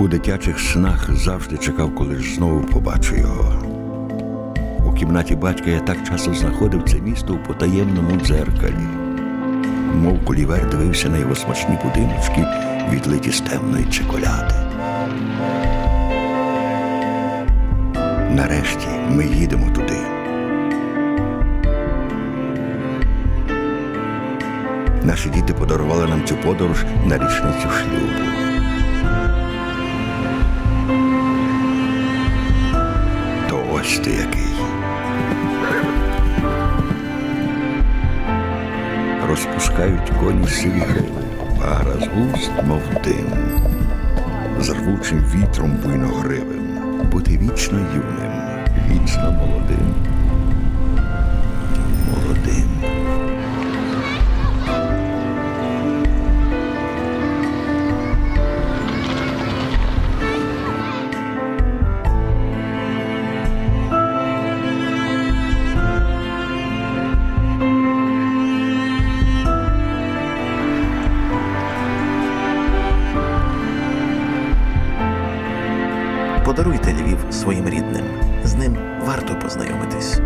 У дитячих снах завжди чекав, коли ж знову побачу його. У кімнаті батька я так часто знаходив це місто у потаємному дзеркалі. Мов кулівер дивився на його смачні будиночки, відлиті з темної чоколяди. Нарешті ми їдемо туди. Наші діти подарували нам цю подорож на річницю шлюбу. То ти який. Розпускають коні сиві гриви, пара з густ, мов дим, з рвучим вітром буйногривим, бути вічно юним, вічно. Молодим. Подаруйте Львів своїм рідним. З ним варто познайомитись.